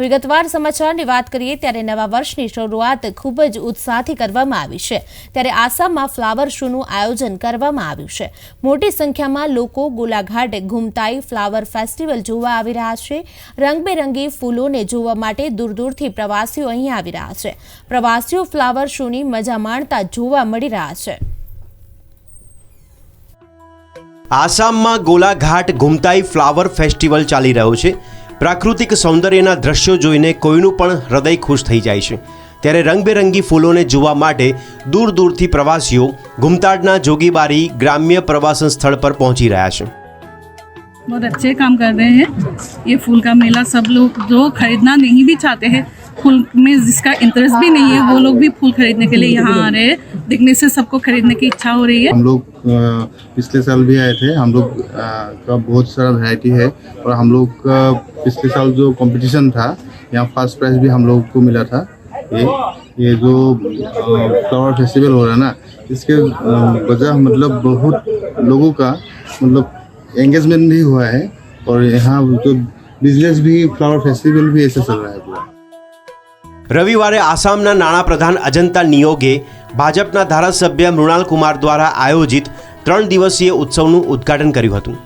વિગતવાર સમાચારની વાત કરીએ ત્યારે નવા વર્ષની શરૂઆત ખૂબ જ ઉત્સાહથી કરવામાં આવી છે. ત્યારે આસામમાં ફ્લાવર શોનું આયોજન કરવામાં આવ્યું છે. મોટી સંખ્યામાં લોકો ગોલાઘાટ, ઘૂમતાઈ ફ્લાવર ફેસ્ટિવલ જોવા આવી રહ્યા છે. રંગબેરંગી ફૂલોને જોવા માટે દૂર દૂરથી પ્રવાસીઓ અહીં આવી રહ્યા છે. પ્રવાસીઓ ફ્લાવર શોની મજા માણતા જોવા મળી રહ્યા છે. આસામમાં ગોલાઘાટ, ઘૂમતાઈ ફ્લાવર ફેસ્ટિવલ ચાલી રહ્યો છે. પ્રાકૃતિક સૌંદર્યના દ્રશ્યો જોઈને કોઈનું પણ હૃદય ખુશ થઈ જાય છે ત્યારે રંગબેરંગી ફૂલોને જોવા માટે દૂર દૂરથી પ્રવાસીઓ ઘુમતાડના જોગીબારી ગ્રામ્ય પ્રવાસન સ્થળ પર પહોંચી રહ્યા છે बहुत अच्छे काम कर रहे हैं ये फूल का मेला सब लोग जो खरीदना नहीं भी चाहते हैं फूल में जिसका इंटरेस्ट भी नहीं है, वो लोग भी फूल खरीदने के लिए यहाँ आ रहे हैं। दिखने से सबको खरीदने की इच्छा हो रही है। हम लोग पिछले साल भी आए थे। हम लोग का बहुत सारा वैरायटी है और हम लोग का पिछले साल जो कंपटीशन था, यहाँ फ़र्स्ट प्राइज भी हम लोग को मिला था। ये ये जो फ्लावर फेस्टिवल हो रहा है ना, इसके वजह मतलब बहुत लोगों का मतलब एंगेजमेंट भी हुआ है और यहाँ जो बिज़नेस भी फ्लावर फेस्टिवल भी ऐसे चल रहा है पूरा। રવિવારે આસામના નાણાપ્રધાન અજંતા નિયોગે ભાજપના ધારાસભ્ય મૃણાલ કુમાર દ્વારા આયોજિત ત્રણ દિવસીય ઉત્સવનું ઉદ્ઘાટન કર્યું હતું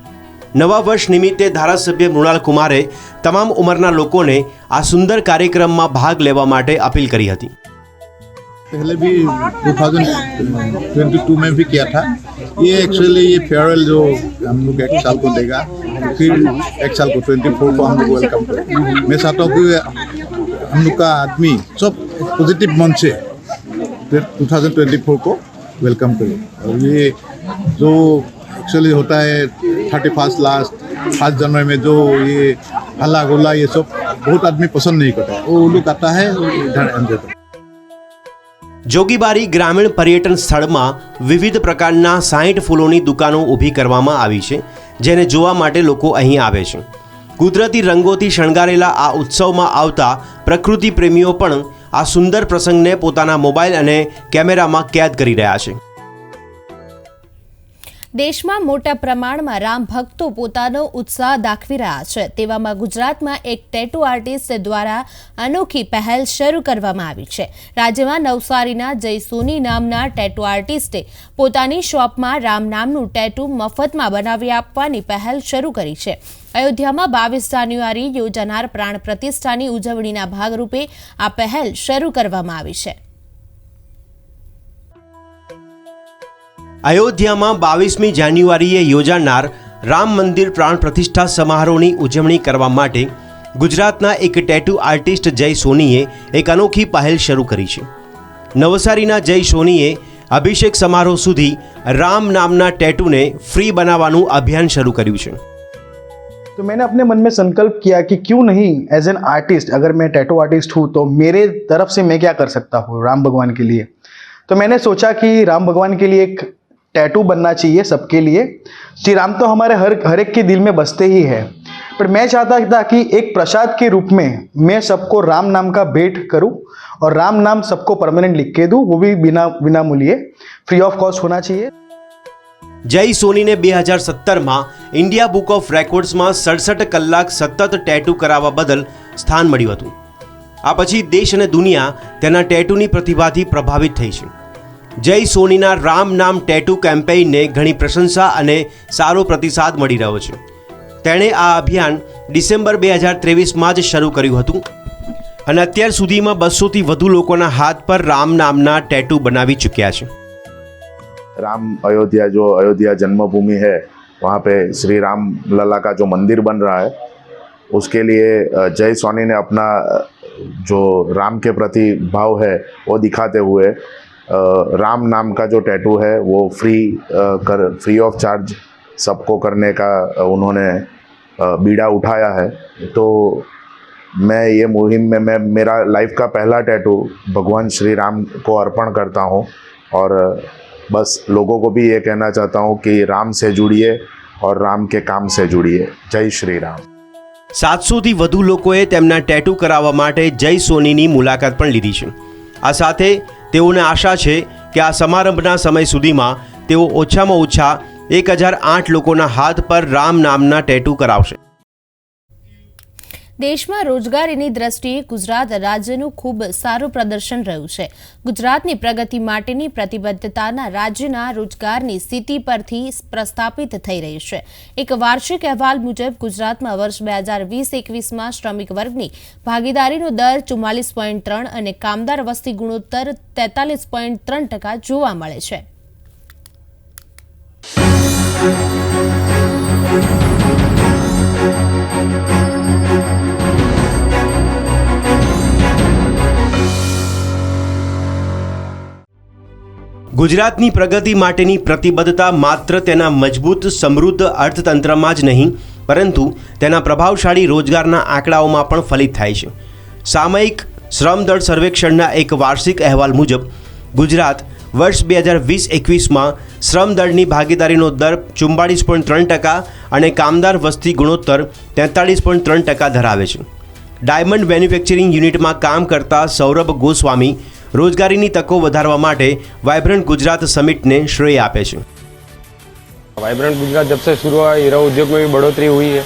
નવા વર્ષ નિમિત્તે ધારાસભ્ય મૃણાલ કુમારે તમામ ઉંમરના લોકોને આ સુંદર કાર્યક્રમમાં ભાગ લેવા માટે અપીલ કરી હતી पहले भी 2022 में भी किया था ये एक्चुअली ये फेयरवेल जो हम लोग एक साल को देगा फिर एक साल को 24 को हम लोग वेलकम करेंगे मैं चाहता हूँ कि हम लोग का आदमी सब पॉजिटिव मन से फिर 2024 को वेलकम करें और ये जो एक्चुअली होता है थर्टी फर्स्ट लास्ट फर्स्ट जनवरी में जो ये हल्ला गुल्ला ये सब बहुत आदमी पसंद नहीं करता है वो लोग आता है और इधर एंजॉय करता है જોગીબારી ગ્રામીણ પર્યટન સ્થળમાં વિવિધ પ્રકારના સાહીઠ ફૂલોની દુકાનો ઊભી કરવામાં આવી છે જેને જોવા માટે લોકો અહીં આવે છે કુદરતી રંગોથી શણગારેલા આ ઉત્સવમાં આવતા પ્રકૃતિ પ્રેમીઓ પણ આ સુંદર પ્રસંગને પોતાના મોબાઈલ અને કેમેરામાં કેદ કરી રહ્યા છે. દેશમાં મોટા પ્રમાણમાં રામ ભક્તો પોતાનો ઉત્સાહ દાખવી રહ્યા છે. તેવામાં ગુજરાતમાં એક ટેટુ આર્ટિસ્ટ દ્વારા અનોખી પહેલ શરૂ કરવામાં આવી છે. રાજ્યમાં નવસારીના જય સોની નામના ટેટુ આર્ટિસ્ટે પોતાની શોપમાં રામ નામનું ટેટુ મફતમાં બનાવી આપવાની પહેલ શરૂ કરી છે. અયોધ્યામાં બાવીસ જાન્યુઆરી યોજાનાર પ્રાણ પ્રતિષ્ઠાની ઉજવણીના ભાગરૂપે આ પહેલ શરૂ કરવામાં આવી છે. અયોધ્યામાં બાવીસમી જાન્યુઆરીએ યોજાનાર રામ મંદિર પ્રાણ પ્રતિષ્ઠા સમારોહની ઉજવણી કરવા માટે ગુજરાતના એક ટેટુ આર્ટિસ્ટ જય સોનીએ એક અનોખી પહેલ શરૂ કરી છે. નવસારીના જય સોનીએ અભિષેક સમારોહ સુધી રામ નામના ટેટુને ફ્રી બનાવવાનું અભિયાન શરૂ કર્યું છે. तो मैंने अपने मन में संकल्प किया कि क्यों नहीं एज एन आर्टिस्ट अगर मैं टैटू आर्टिस्ट हूँ तो मेरे तरफ़ से मैं क्या कर सकता हूँ राम भगवान के लिए? तो मैंने सोचा कि राम भगवान के लिए एक टैटू बनना चाहिए सबके लिए। श्री राम तो हमारे हर हर एक के दिल में बसते ही है। पर मैं चाहता था कि एक प्रसाद के रूप में मैं सबको राम नाम का भेंट करूँ और राम नाम सबको परमानेंट लिख के दूँ, वो भी बिना बिना मूल्य। फ्री ऑफ़ कॉस्ट होना चाहिए। જય સોનીને બે હજાર સત્તરમાં ઇન્ડિયા બુક ઓફ રેકોર્ડ્સમાં સડસઠ કલાક સતત ટેટુ કરાવવા બદલ સ્થાન મળ્યું હતું. આ પછી દેશ અને દુનિયા તેના ટેટુની પ્રતિભાથી પ્રભાવિત થઈ છે. જય સોનીના રામ નામ ટેટુ કેમ્પેઇનને ઘણી પ્રશંસા અને સારો પ્રતિસાદ મળી રહ્યો છે. તેણે આ અભિયાન ડિસેમ્બર બે હજાર ત્રેવીસમાં જ શરૂ કર્યું હતું અને અત્યાર સુધીમાં બસોથી વધુ લોકોના હાથ પર રામ નામના ટેટુ બનાવી ચૂક્યા છે. राम अयोध्या, जो अयोध्या जन्मभूमि है, वहाँ पे श्री राम लला का जो मंदिर बन रहा है, उसके लिए जय सोनी ने अपना जो राम के प्रति भाव है, वो दिखाते हुए राम नाम का जो टैटू है, वो फ्री कर फ्री ऑफ़ चार्ज सबको करने का उन्होंने बीड़ा उठाया है। तो मैं ये मुहिम में, मैं, मेरा लाइफ का पहला टैटू भगवान श्री राम को अर्पण करता हूँ और बस लोगों को भी ये कहना चाहता हूँ कि राम से जुड़िए और राम के काम से जुड़िए जय श्री राम સાતસોથી વધુ લોકોએ તેમના ટેટુ કરાવવા માટે જય સોનીની મુલાકાત પણ લીધી છે આ સાથે તેઓને આશા છે કે આ સમારંભના સમય સુધીમાં તેઓ ઓછામાં ઓછા એક હજાર આઠ લોકોના હાથ પર રામ નામના ટેટુ કરાવશે દેશમાં રોજગારીની દ્રષ્ટિએ ગુજરાત રાજ્યનું ખૂબ સારું પ્રદર્શન રહ્યું છે. ગુજરાતની પ્રગતિ માટેની પ્રતિબદ્ધતાના રાજ્યના રોજગારની સ્થિતિ પરથી પ્રસ્થાપિત થઈ રહી છે. એક વાર્ષિક અહેવાલ મુજબ ગુજરાતમાં વર્ષ બે હજાર વીસ એકવીસમાં શ્રમિક વર્ગની ભાગીદારીનો દર ચુમ્માલીસ પોઈન્ટ ત્રણ અને કામદાર વસ્તી ગુણોત્તર તેતાલીસ પોઈન્ટ ત્રણ ટકા જોવા મળે છે. ગુજરાતની પ્રગતિ માટેની પ્રતિબદ્ધતા માત્ર તેના મજબૂત, સમૃદ્ધ અર્થતંત્રમાં જ નહીં, પરંતુ તેના પ્રભાવશાળી રોજગારના આંકડાઓમાં પણ ફલિત થાય છે. સામયિક શ્રમદળ સર્વેક્ષણના એક વાર્ષિક અહેવાલ મુજબ, ગુજરાત વર્ષ બે હજાર વીસ એકવીસમાં શ્રમદળની ભાગીદારીનો દર ચુમ્બાળીસ પોઈન્ટ ત્રણ ટકા અને કામદાર વસ્તી ગુણોત્તર તેતાળીસ પોઈન્ટ ત્રણ ટકા ધરાવે છે. ડાયમંડ મેન્યુફેક્ચરિંગ યુનિટમાં કામ કરતા સૌરભ ગોસ્વામી રોજગારીની તકો વધારવા માટે વાયબ્રન્ટ ગુજરાત સમિટને શ્રેય આપે છે वाइब्रेंट गुजरात जब से शुरू हुआ हीरा उद्योग में भी बढ़ोतरी हुई है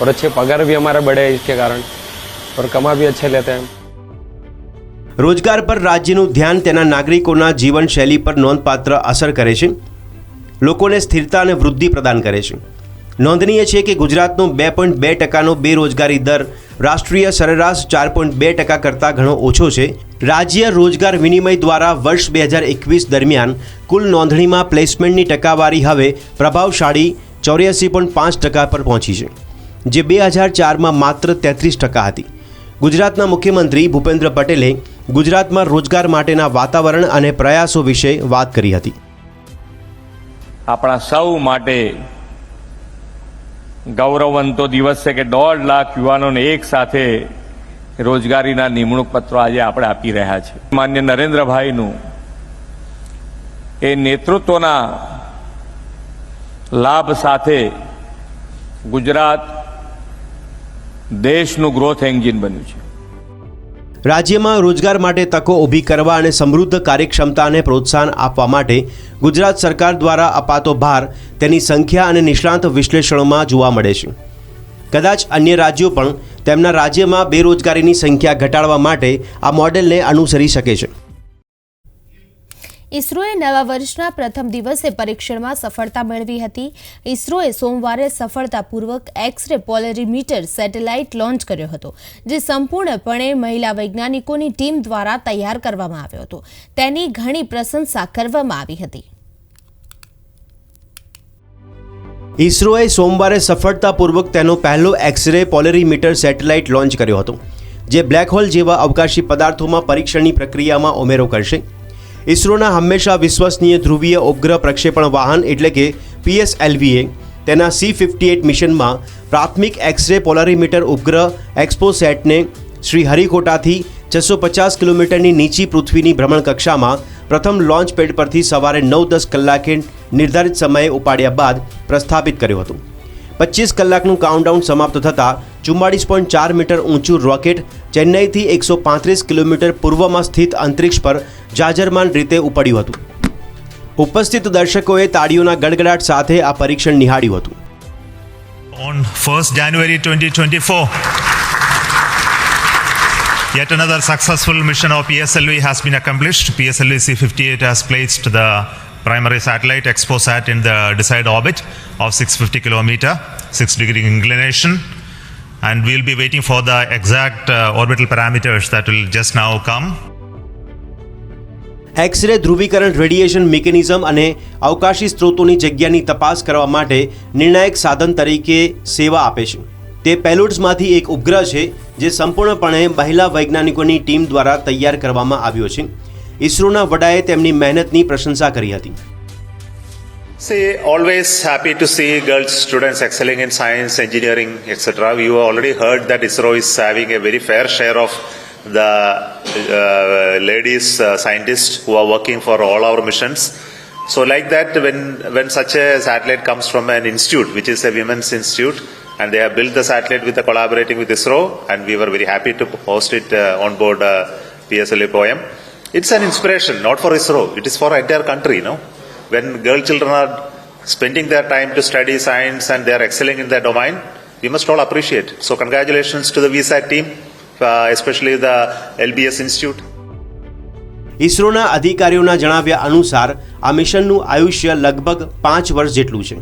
और अच्छे पगार भी हमारे बढ़े हैं इसके कारण और कमा भी अच्छे लेते हैं રોજગાર પર રાજ્યનું ધ્યાન તેના નાગરિકોના જીવનશૈલી પર નોંધપાત્ર અસર કરે છે લોકોને સ્થિરતા અને વૃદ્ધિ પ્રદાન કરે છે નોંધનીય છે કે ગુજરાતનો બે પોઈન્ટ બે ટકાનો બેરોજગારી દર રાષ્ટ્રીય સરેરાશ ચાર પોઈન્ટ બે ટકા કરતાં ઘણો ઓછો છે. રાજ્ય રોજગાર વિનિમય દ્વારા વર્ષ બે હજાર એકવીસ દરમિયાન કુલ નોંધણીમાં પ્લેસમેન્ટની ટકાવારી હવે પ્રભાવશાળી ચોર્યાસી પોઈન્ટ પાંચ ટકા પર પહોંચી છે, જે બે હજાર ચારમાં માત્ર તેત્રીસ ટકા હતી. ગુજરાતના મુખ્યમંત્રી ભૂપેન્દ્ર પટેલે ગુજરાતમાં રોજગાર માટેના વાતાવરણ અને પ્રયાસો વિશે વાત કરી હતી. આપણા સૌ માટે ગૌરવવંતો દિવસ છે કે દોઢ લાખ યુવાનોને એક સાથે રોજગારીના નિમણૂક પત્રો આજે આપણે આપી રહ્યા છે. માન્ય નરેન્દ્રભાઈનું એ નેતૃત્વના લાભ સાથે ગુજરાત દેશનું ગ્રોથ એન્જિન બન્યું છે. રાજ્યમાં રોજગાર માટે તકો ઊભી કરવા અને સમૃદ્ધ કાર્યક્ષમતાને પ્રોત્સાહન આપવા માટે ગુજરાત સરકાર દ્વારા અપાતો ભાર તેની સંખ્યા અને નિષ્ણાંત વિશ્લેષણોમાં જોવા મળે છે. કદાચ અન્ય રાજ્યો પણ તેમના રાજ્યમાં બેરોજગારીની સંખ્યા ઘટાડવા માટે આ મોડેલને અનુસરી શકે છે. ઇસરોએ નવા વર્ષના પ્રથમ દિવસે પરીક્ષણમાં સફળતા મેળવી હતી. ઇસરોએ સોમવારે સફળતાપૂર્વક X ray polarimeter satellite launch કર્યો હતો, જે સંપૂર્ણપણે મહિલા વૈજ્ઞાનિકોની ટીમ દ્વારા તૈયાર કરવામાં આવ્યો હતો. તેની ઘણી પ્રશંસા કરવામાં આવી હતી. ઇસરોએ સોમવારે સફળતાપૂર્વક તેનો પહેલો એક્સરે પોલેરીમીટર સેટેલાઇટ લોન્ચ કર્યો હતો, જે બ્લેક હોલ જેવા અવકાશી પદાર્થોમાં પરીક્ષણની પ્રક્રિયામાં ઉમેરો કરશે. ઇસરોના હંમેશા વિશ્વસનીય ધ્રુવીય ઉપગ્રહ પ્રક્ષેપણ વાહન એટલે કે પીએસએલવીએ તેના સી ફિફ્ટી એટ મિશનમાં પ્રાથમિક એક્સરે પોલારીમીટર ઉપગ્રહ એક્સપોસેટને શ્રી હરિકોટાથી છસો પચાસ કિલોમીટરની નીચી પૃથ્વીની ભ્રમણકક્ષામાં પ્રથમ લોન્ચ પેડ પરથી સવારે નવ દસ કલાકે નિર્ધારિત સમયે ઉપાડ્યા બાદ પ્રસ્થાપિત કર્યો હતો. પચીસ કલાકનું કાઉન્ટડાઉન સમાપ્ત થતાં ચુમ્માળીસ પોઈન્ટ ચાર મીટર ઊંચું રોકેટ ચેન્નઈથી એકસો પાંત્રીસ કિલોમીટર પૂર્વમાં સ્થિત અંતરિક્ષ પર જાજરમાન રીતે ઉપડ્યું હતું ઉપસ્થિત દર્શકોએ તાળીઓના ગડગડાટ સાથે આ પરીક્ષણ નિહાળ્યું હતું On 1st January 2024, yet another successful mission of PSLV has been accomplished. PSLV C58 has placed the primary satellite ExpoSat in the desired orbit of 650 kilometer, 6 degree inclination, and we'll be waiting for the exact uh, orbital parameters that will just now come. X ray ધ્રુવીકરણ radiation mechanism અને અવકાશી સ્ત્રોતોની જગ્યાની તપાસ કરવા માટે નિર્ણાયક સાધન તરીકે સેવા આપે છે તે પેલોટ્સમાંથી એક ઉપગ્રહ છે જે સંપૂર્ણપણે મહિલા વૈજ્ઞાનિકોની ટીમ દ્વારા તૈયાર કરવામાં આવ્યો છે ઇસરોના વડાએ તેમની મહેનતની પ્રશંસા કરી હતી See, always happy to see girls students excelling in science, engineering, etc. You already heard that ISRO is having a very fair share of the uh, ladies uh, scientists who are working for all our missions. So, like that, when when such a satellite comes from an institute, which is a women's institute, and they have built the satellite with the collaborating with ISRO, and we were very happy to host it uh, on board uh, PSLA poem. It's an inspiration, not for ISRO. It is for entire country, no? When girl children are spending their time to study science and they are excelling in their domain, we must all appreciate. So, congratulations to the VSAT team, uh, especially the LBS Institute. ઇસરોના અધિકારીઓના જણાવ્યા અનુસાર આ મિશનનું આયુષ્ય લગભગ પાંચ વર્ષ જેટલું છે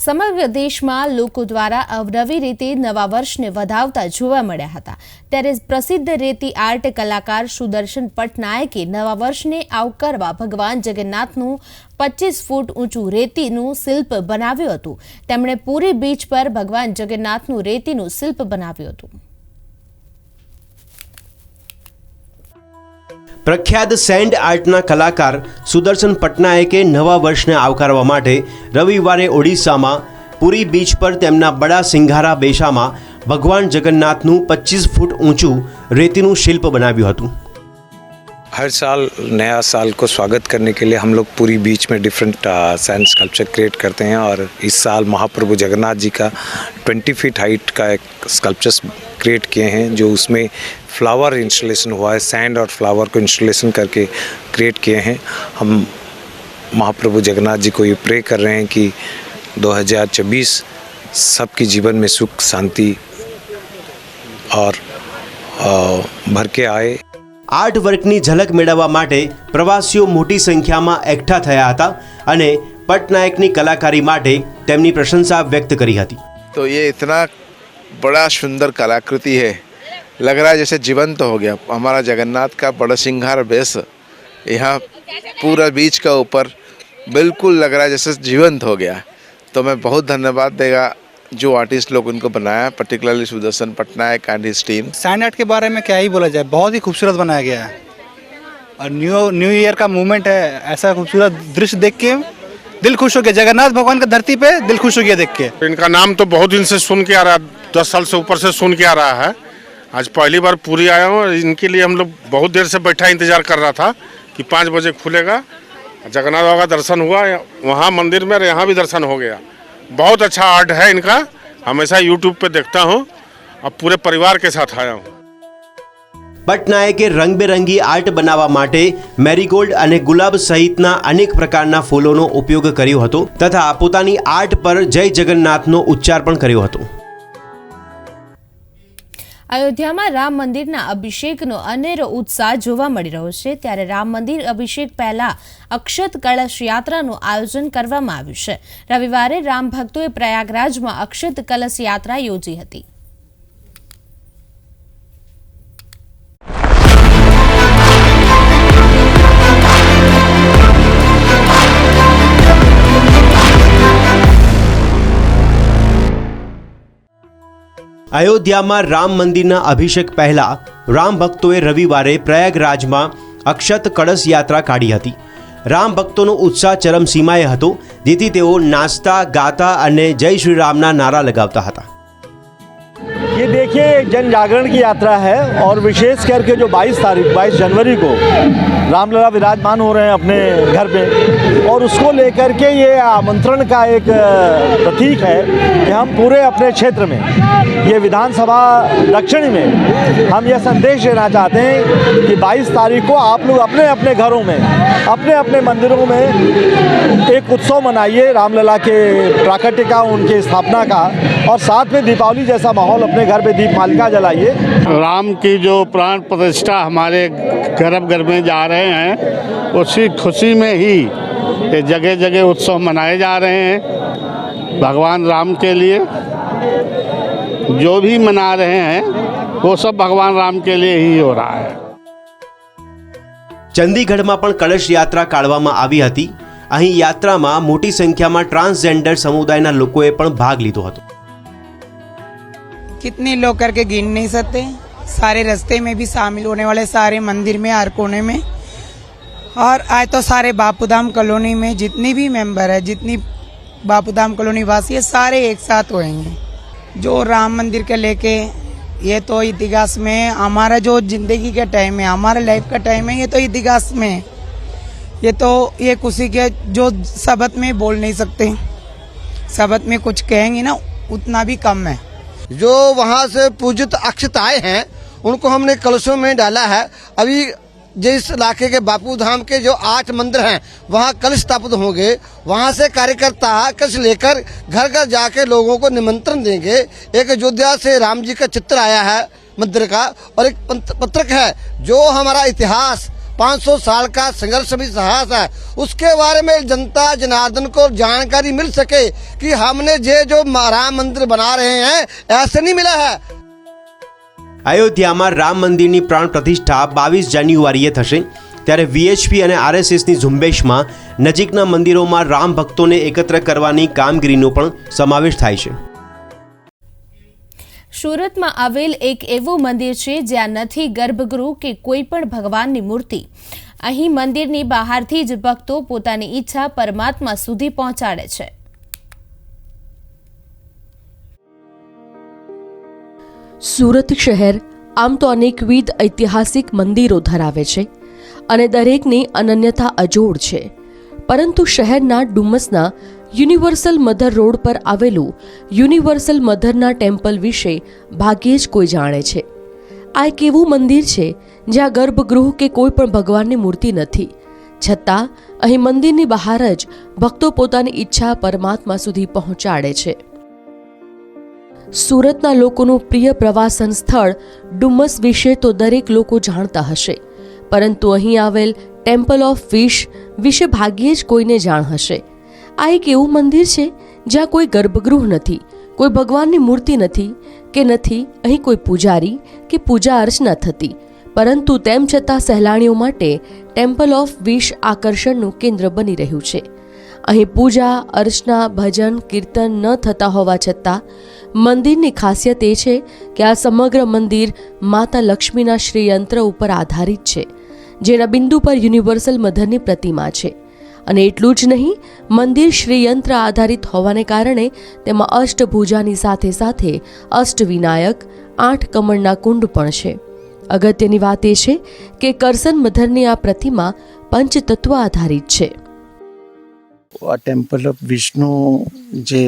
સમગ્ર દેશમાં લોકો દ્વારા અવનવી રીતે નવા વર્ષને વધાવતા જોવા મળ્યા હતા. ત્યારે પ્રસિદ્ધ રેતી આર્ટ કલાકાર સુદર્શન પટનાયકે નવા વર્ષને આવકારવા ભગવાન જગન્નાથનું પચીસ ફૂટ ઊંચું રેતીનું શિલ્પ બનાવ્યું હતું. તેમણે પૂરી બીચ પર ભગવાન જગન્નાથનું રેતીનું શિલ્પ બનાવ્યું હતું. પ્રખ્યાત સેન્ડ આર્ટના કલાકાર સુદર્શન પટનાયકે નવા વર્ષને આવકારવા માટે રવિવારે ઓડિશામાં પુરી બીચ પર તેમના બડા સિંઘારા બેશામાં ભગવાન જગન્નાથનું પચીસ ફૂટ ઊંચું રેતીનું શિલ્પ બનાવ્યું હતું हर साल नया साल को स्वागत करने के लिए हम लोग पूरी बीच में डिफरेंट सैंड स्कल्पचर क्रिएट करते हैं और इस साल महाप्रभु जगन्नाथ जी का 20 फीट हाइट का एक स्कल्पचर्स क्रिएट किए हैं जो उसमें फ्लावर इंस्टॉलेशन हुआ है सैंड और फ्लावर को इंस्टॉलेशन करके क्रिएट किए हैं हम महाप्रभु जगन्नाथ जी को ये प्रे कर रहे हैं कि 2024 सबके जीवन में सुख शांति और अ, भर के आए આર્ટ વર્કની ઝલક મેળવવા માટે પ્રવાસીઓ મોટી સંખ્યામાં એકઠા થયા હતા અને પટનાયકની કલાકારી માટે તેમની પ્રશંસા વ્યક્ત કરી હતી तो ये इतना बड़ा सुंदर कलाकृति है। लग रहा है जैसे जीवंत तो हो गया। हमारा जगन्नाथ का बड़ा सिंगार बेस यहाँ पूरा बीच का ऊपर बिल्कुल लग रहा है जैसे जीवंत हो गया। तो मैं बहुत धन्यवाद देगा जो आर्टिस्ट लोग उनको बनाया particularly Sudarshan Patnaik and his team sand art के बारे में क्या ही बोला जाए, बहुत ही खूबसूरत बनाया गया है। और न्यू न्यू ईयर का मूवमेंट है, ऐसा खूबसूरत दृश्य देख के दिल खुश हो गया जगन्नाथ भगवान का धरती पे दिल खुश हो गया देख के। इनका नाम तो बहुत दिन से सुन के आ रहा है, दस साल से ऊपर से सुन के आ रहा है। आज पहली बार पूरी आया हूँ, इनके लिए हम लोग बहुत देर से बैठा इंतज़ार कर रहा था कि पाँच बजे खुलेगा। जगन्नाथ बाबा का दर्शन हुआ वहाँ मंदिर में, यहाँ भी दर्शन हो गया। बहुत अच्छा आर्ट है इनका, हमेशा यूट्यूब पे देखता हूँ, अब पूरे परिवार के साथ आया हूँ। પટનાયકે રંગબેરંગી આર્ટ બનાવવા માટે મેરીગોલ્ડ અને ગુલાબ સહિતના અનેક પ્રકારના ફૂલોનો ઉપયોગ કર્યો હતો તથા પોતાની આર્ટ પર જય જગન્નાથનો ઉચ્ચાર પણ કર્યો હતો. અયોધ્યામાં રામ મંદિરના અભિષેકનો અનેરો ઉત્સાહ જોવા મળી રહ્યો છે. ત્યારે રામ મંદિર અભિષેક પહેલા અક્ષત કળશ યાત્રાનું આયોજન કરવામાં આવ્યું છે. રવિવારે રામ ભક્તોએ પ્રયાગરાજમાં અક્ષત કલશ યાત્રા યોજી હતી. અયોધ્યામાં રામ મંદિરના અભિષેક પહેલા રામ ભક્તોએ રવિવારે પ્રયાગરાજમાં અક્ષત કળશ યાત્રા કાઢી હતી રામ ભક્તોનો ઉત્સાહ ચરમસીમાએ હતો જેથી તેઓ નાચતા ગાતા અને જય શ્રી રામના નારા લગાવતા હતા ये देखिए जन जागरण की यात्रा है और विशेष करके जो 22 तारीख 22 जनवरी को रामलला विराजमान हो रहे हैं अपने घर पे। और उसको लेकर के ये आमंत्रण का एक प्रतीक है कि हम पूरे अपने क्षेत्र में, ये विधानसभा दक्षिणी में, हम यह संदेश देना चाहते हैं कि 22 तारीख को आप लोग अपने अपने घरों में, अपने अपने मंदिरों में एक उत्सव मनाइए रामलला के प्राकट्य का, उनकी स्थापना का, और साथ में दीपावली जैसा माहौल अपने घर पे दीप मालिका जलाइए। राम की जो प्राण प्रतिष्ठा हमारे गर्भ घर में जा रहे हैं उसी खुशी में ही ये जगह जगह उत्सव मनाए जा रहे हैं भगवान राम के लिए जो भी मना रहे हैं वो सब भगवान राम के लिए ही हो रहा है ચંદીગઢમાં પણ કળશ યાત્રા કાઢવામાં આવી હતી અહીં યાત્રામાં મોટી સંખ્યામાં ટ્રાન્સજેન્ડર સમુદાયના લોકોએ પણ ભાગ લીધો હતો कितने लोग करके गिन नहीं सकते सारे रास्ते में भी शामिल होने वाले सारे मंदिर में हर कोने में और आज तो सारे बापूधाम कॉलोनी में जितनी भी मेंबर है, जितनी बापूधाम कॉलोनी वासी है, सारे एक साथ होएँगे। जो राम मंदिर के लेके, ये तो इतिहास में हमारा जो ज़िंदगी का टाइम है, हमारा लाइफ का टाइम है, ये तो इतिहास में है। ये तो ये खुशी के जो शब्द में बोल नहीं सकते। शब्द में कुछ कहेंगे ना, उतना भी कम है। जो वहाँ से पूजित अक्षत आए हैं, उनको हमने कलशों में डाला है। अभी जिस इलाके के बापू धाम के जो आठ मंदिर हैं, वहाँ कल स्थापित होंगे। वहाँ से कार्यकर्ता कलश लेकर घर घर जाके लोगों को निमंत्रण देंगे। एक अयोध्या से राम जी का चित्र आया है मंदिर का, और एक पंत- पत्रक है, जो हमारा इतिहास 500 साल का संघर्ष भी इतिहास है। उसके बारे में जनता, जनार्दन को जानकारी मिल सके कि हमने ये जो राम मंदिर बना रहे हैं, ऐसे नहीं मिला है। અયોધ્યામાં રામ મંદિરની પ્રાણ પ્રતિષ્ઠા બાવીસ જાન્યુઆરીએ થશે. ત્યારે વીએચપી અને આરએસએસની ઝુંબેશમાં નજીકના મંદિરોમાં રામ ભક્તોને એકત્ર કરવાની કામગીરીનો પણ સમાવેશ થાય છે. સુરતમાં આવેલ એક એવું મંદિર છે જ્યાં નથી ગર્ભગૃહ કે કોઈ પણ ભગવાનની મૂર્તિ. અહીં મંદિરની બહારથી જ ભક્તો પોતાની ઈચ્છા પરમાત્મા સુધી પહોંચાડે છે. સુરત શહેર આમ તો અનેકવિધ ઐતિહાસિક મંદિરો ધરાવે છે અને દરેકની અનન્યતા અજોડ છે. પરંતુ શહેરના ડુમસના યુનિવર્સલ મધર રોડ પર આવેલું યુનિવર્સલ મધરના ટેમ્પલ વિશે ભાગ્યે જ કોઈ જાણે છે. આ એક એવું મંદિર છે જ્યાં ગર્ભગૃહ કે કોઈ પણ ભગવાનની મૂર્તિ નથી. છતાં અહીં મંદિરની બહાર જ ભક્તો પોતાની ઈચ્છા પરમાત્મા સુધી પહોંચાડે છે. સુરતના લોકોનું પ્રિય પ્રવાસન સ્થળ ડુમસ વિશે તો દરેક લોકો જાણતા હશે. પરંતુ અહીં આવેલ ટેમ્પલ ઓફ ફિશ વિશે ભાગ્યે જ કોઈને જાણ હશે. આ એક એવું મંદિર છે જ્યાં કોઈ ગર્ભગૃહ નથી, કોઈ ભગવાનની મૂર્તિ નથી, કે નથી અહીં કોઈ પૂજારી કે પૂજા અર્ચના થતી. પરંતુ તેમ છતાં સહેલાણીઓ માટે ટેમ્પલ ઓફ વિશ આકર્ષણનું કેન્દ્ર બની રહ્યું છે. અહીં પૂજા, અર્ચના, ભજન, કીર્તન ન થતા હોવા છતાં, મંદિરની ખાસિયત એ છે કે આ સમગ્ર મંદિર માતા લક્ષ્મીના શ્રીયંત્ર ઉપર આધારિત છે, જેના બિંદુ પર યુનિવર્સલ મધરની પ્રતિમા છે. અને એટલું જ નહીં, મંદિર શ્રીયંત્ર આધારિત હોવાને કારણે તેમાં અષ્ટભુજાની સાથે સાથે અષ્ટવિનાયક, આઠ કમળના કુંડ પણ છે. અગત્યની વાત એ છે કે કરસન મધરની આ પ્રતિમા પંચતત્વ આધારિત છે. આ ટેમ્પલ ઓફ વિષ્ણુ જે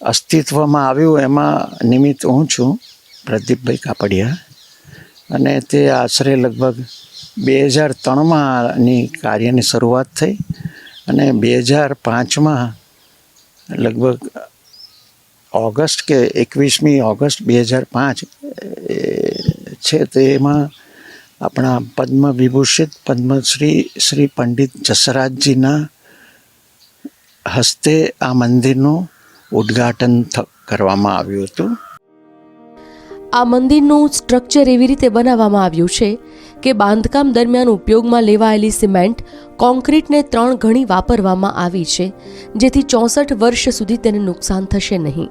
અસ્તિત્વમાં આવ્યું, એમાં નિમિત્ત હું છું, પ્રદીપભાઈ કાપડિયા. અને તે આશરે લગભગ બે હજાર ત્રણમાંની કાર્યની શરૂઆત થઈ અને બે હજાર પાંચમાં લગભગ ઓગસ્ટ કે એકવીસમી ઓગસ્ટ બે હજાર પાંચ છે તેમાં આપણા પદ્મ વિભૂષિત પદ્મશ્રી શ્રી પંડિત જસરાજજીના હસ્તે આ મંદિરનું ઉદ્ઘાટન કરવામાં આવ્યું હતું. આ મંદિરનું સ્ટ્રક્ચર એવી રીતે બનાવવામાં આવ્યું છે કે બાંધકામ દરમિયાન ઉપયોગમાં લેવાયેલી સિમેન્ટ કોન્ક્રીટને ત્રણ ગણી વાપરવામાં આવી છે, જેથી ચોસઠ વર્ષ સુધી તેને નુકસાન થશે નહીં.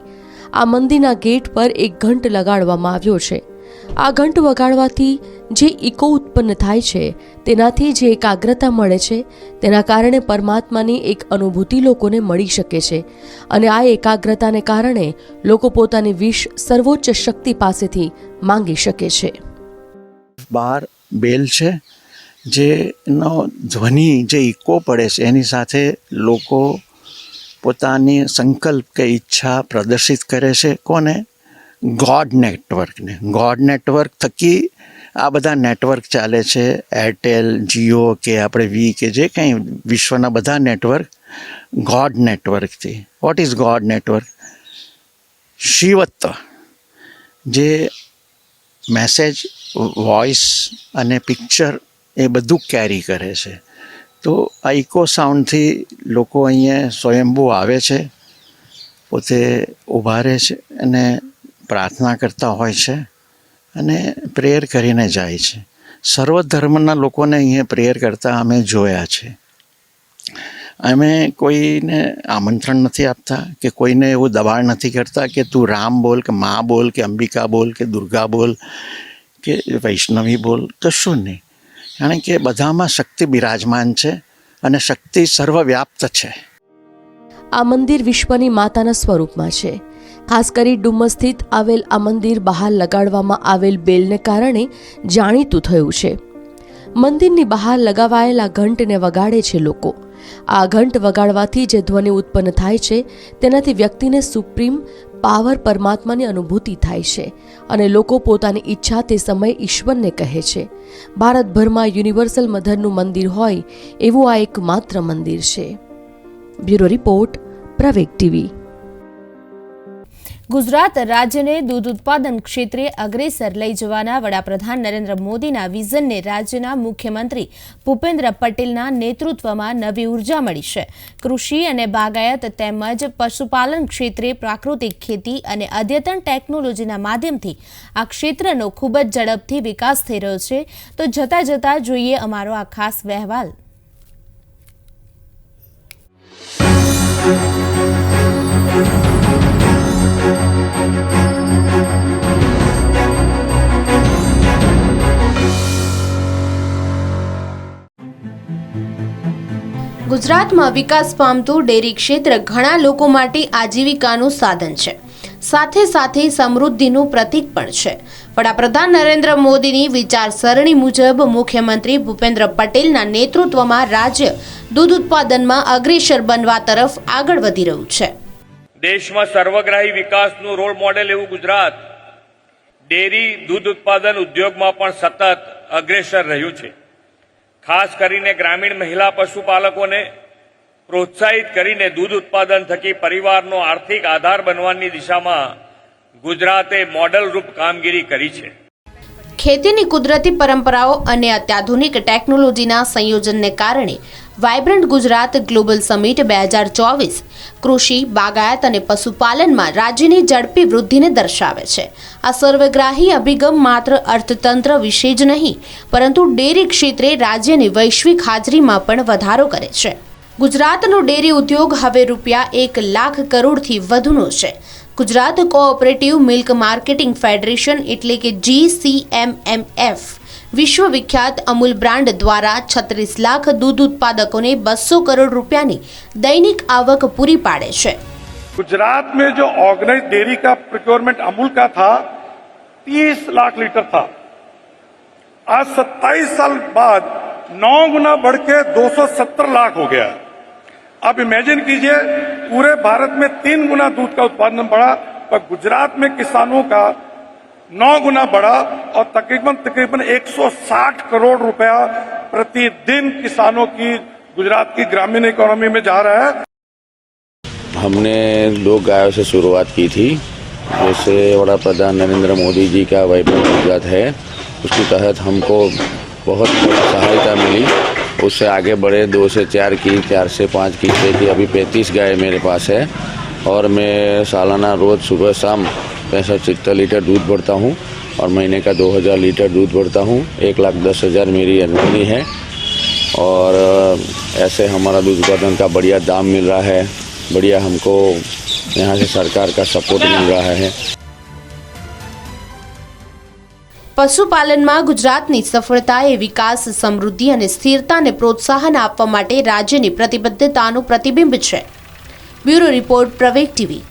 આ મંદિરના ગેટ પર એક ઘંટ લગાડવામાં આવ્યો છે. આ ઘંટ વગાડવાથી જે ઇકો ઉત્પન્ન થાય છે, તેનાથી જે એકાગ્રતા મળે છે, તેના કારણે પરમાત્માની એક અનુભૂતિ લોકોને મળી શકે છે. અને આ એકાગ્રતાને કારણે લોકો પોતાની વિશ સર્વોચ્ચ શક્તિ પાસેથી માંગી શકે છે. બાર બેલ છે, જેનો ધ્વનિ જે ઇકો પડે છે, એની સાથે લોકો પોતાની સંકલ્પ કે ઈચ્છા પ્રદર્શિત કરે છે. કોને? ગોડ નેટવર્કને ગોડ નેટવર્ક થકી આ બધા નેટવર્ક ચાલે છે. એરટેલ જીઓ કે આપણે વી કે જે કંઈ વિશ્વના બધા નેટવર્ક ગોડ નેટવર્કથી વોટ ઇઝ ગોડ નેટવર્ક શિવત્વ. જે મેસેજ વોઇસ અને પિક્ચર એ બધું કેરી કરે છે. તો આ ઇકો સાઉન્ડથી લોકો અહીંયા સ્વયંભૂ આવે છે. પોતે ઊભા રહે છે અને પ્રાર્થના કરતા હોય છે અને પ્રેયર કરીને જાય છે. સર્વ ધર્મના લોકોને અહીંયા પ્રેયર કરતા અમે જોયા છે. અમે કોઈને આમંત્રણ નથી આપતા કે કોઈને એવું દબાણ નથી કરતા કે તું રામ બોલ કે મા બોલ કે અંબિકા બોલ કે દુર્ગા બોલ કે વૈષ્ણવી બોલ કશું નહીં. કારણ કે બધામાં શક્તિ બિરાજમાન છે અને શક્તિ સર્વવ્યાપ્ત છે. આ મંદિર વિશ્વની માતાના સ્વરૂપમાં છે. ખાસ કરી ડુમ્મસ સ્થિત આવેલ આ મંદિર બહાર લગાડવામાં આવેલ બેલને કારણે જાણીતું થયું છે. મંદિરની બહાર લગાવાયેલા ઘંટને વગાડે છે લોકો. આ ઘંટ વગાડવાથી જે ધ્વનિ ઉત્પન્ન થાય છે, તેનાથી વ્યક્તિને સુપ્રીમ પાવર પરમાત્માની અનુભૂતિ થાય છે અને લોકો પોતાની ઈચ્છા તે સમયે ઈશ્વરને કહે છે. ભારતભરમાં યુનિવર્સલ મધરનું મંદિર હોય એવું આ એકમાત્ર મંદિર છે. Bureau report Praveg TV. Gujarat રાજ્યને દૂધ ઉત્પાદન ક્ષેત્રે અગ્રેસર લઈ જવાના વડાપ્રધાન નરેન્દ્ર મોદીના વિઝનને રાજ્યના મુખ્યમંત્રી ભૂપેન્દ્ર પટેલના નેતૃત્વમાં નવી ઊર્જા મળી છે. કૃષિ અને બાગાયત તેમજ પશુપાલન ક્ષેત્રે પ્રાકૃતિક ખેતી અને અદ્યતન ટેકનોલોજીના માધ્યમથી આ ક્ષેત્રનો ખૂબ જ ઝડપથી વિકાસ થઈ રહ્યો છે. તો જતા જતા જોઈએ અમારો આ ખાસ અહેવાલ. ગુજરાતમાં વિકાસ પામતું ડેરી ક્ષેત્ર ઘણા લોકો માટે આજીવિકાનું સાધન છે. સાથે સાથે સમૃદ્ધિનું પ્રતીક પણ છે. વડાપ્રધાન નરેન્દ્ર મોદીની વિચારસરણી મુજબ મુખ્યમંત્રી ભૂપેન્દ્ર પટેલના નેતૃત્વમાં રાજ્ય દૂધ ઉત્પાદનમાં અગ્રેસર બનવા તરફ આગળ વધી રહ્યું છે. દેશમાં સર્વગ્રાહી વિકાસનું રોલ મોડેલ એવું ગુજરાત. ડેરી, દૂધ ઉત્પાદન ઉદ્યોગમાં પણ સતત અગ્રેસર રહ્યું છે. ખાસ કરીને ગ્રામીણ મહિલા પશુપાલકોને પ્રોત્સાહિત કરીને દૂધ ઉત્પાદન થકી પરિવારનો આર્થિક આધાર બનવાની દિશામાં ગુજરાતે મોડલ રૂપ કામગીરી કરી છે. ખેતીની કુદરતી પરંપરાઓ અને અત્યાધુનિક ટેકનોલોજીના સંયોજનને કારણે વાયબ્રન્ટ ગુજરાત ગ્લોબલ સમિટ બે હજાર ચોવીસ કૃષિ, બાગાયત અને પશુપાલનમાં રાજ્યની ઝડપી વૃદ્ધિને દર્શાવે છે. આ સર્વગ્રાહી અભિગમ માત્ર અર્થતંત્ર વિશે જ નહીં, પરંતુ ડેરી ક્ષેત્રે રાજ્યની વૈશ્વિક હાજરીમાં પણ વધારો કરે છે. ગુજરાતનો ડેરી ઉદ્યોગ હવે રૂપિયા એક લાખ કરોડથી વધુનો છે. Gujarat cooperative milk marketing federation એટલે કે જીસીએમએમએફ વિશ્વવિખ્યાત અમૂલ બ્રાન્ડ દ્વારા છત્રીસ લાખ દૂધ ઉત્પાદકોને બસો કરોડ રૂપિયાની દૈનિક આવક પૂરી પાડે છે गुजरात में जो ऑर्गेनाइज डेयरी का प्रिक्योरमेंट अमूल का था 30 लाख लीटर था आज 27 साल बाद नौ गुना बढ़ के 270 लाख हो गया आप इमेजिन कीजिए पूरे भारत में तीन गुना दूध का उत्पादन बढ़ा पर गुजरात में किसानों का नौ गुना बढ़ा और तकरीबन तकरीबन 160 करोड़ रुपया प्रतिदिन किसानों की गुजरात की ग्रामीण इकोनॉमी में जा रहा है। हमने दो गायों से शुरुआत की थी, जैसे वड़ा प्रधान नरेंद्र मोदी जी का वैभव गुजरात है। उसके तहत हमको बहुत सहायता मिली। उससे आगे बढ़े दो से चार की, चार से पाँच की छः की अभी पैंतीस गाय मेरे पास है और मैं सालाना रोज़ सुबह शाम पैंसठ सत्तर लीटर दूध भरता हूँ और महीने का दो हज़ार लीटर दूध भरता हूँ एक लाख दस हज़ार मेरी आमदनी है और ऐसे हमारा दूध उत्पादन का बढ़िया दाम मिल रहा है बढ़िया हमको यहाँ से सरकार का सपोर्ट मिल रहा है પશુપાલનમાં ગુજરાતની સફળતા એ વિકાસ સમૃદ્ધિ અને સ્થિરતાને પ્રોત્સાહન આપવા માટે રાજ્યની પ્રતિબદ્ધતાનું પ્રતિબિંબ છે બ્યુરો રિપોર્ટ પ્રવેગ ટીવી